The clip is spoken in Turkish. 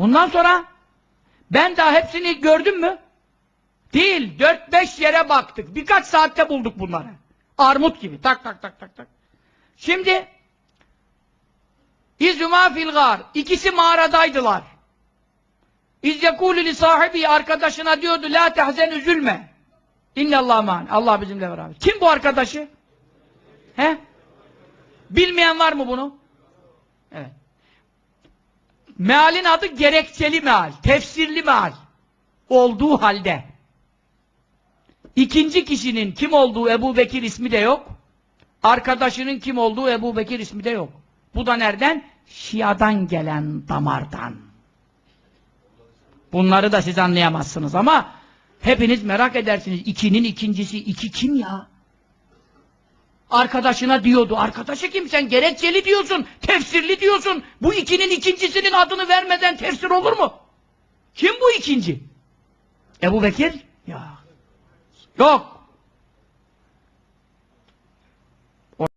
Ondan sonra ben daha hepsini gördüm mü? Değil. Dört beş yere baktık. Birkaç saatte bulduk bunları. Armut gibi. Tak tak tak tak tak. Şimdi İzuma fil gar. İkisi mağaradaydılar. İz yekûlü li sahibi arkadaşına diyordu la tehzen üzülme. İnnallâh mâne. Allah bizimle beraber. Kim bu arkadaşı? He? Bilmeyen var mı bunu? Evet. Mealin adı gerekçeli meal, tefsirli meal. Olduğu halde. İkinci kişinin kim olduğu Ebu Bekir ismi de yok. Arkadaşının kim olduğu Ebu Bekir ismi de yok. Bu da nereden? Şia'dan gelen damardan. Bunları da siz anlayamazsınız ama hepiniz merak edersiniz. İkinin ikincisi, iki kim ya? Arkadaşına diyordu. Arkadaşı kim? Sen gerekçeli diyorsun, tefsirli diyorsun. Bu ikinin ikincisinin adını vermeden tefsir olur mu? Kim bu ikinci? Ebu Bekir? Ya. Yok.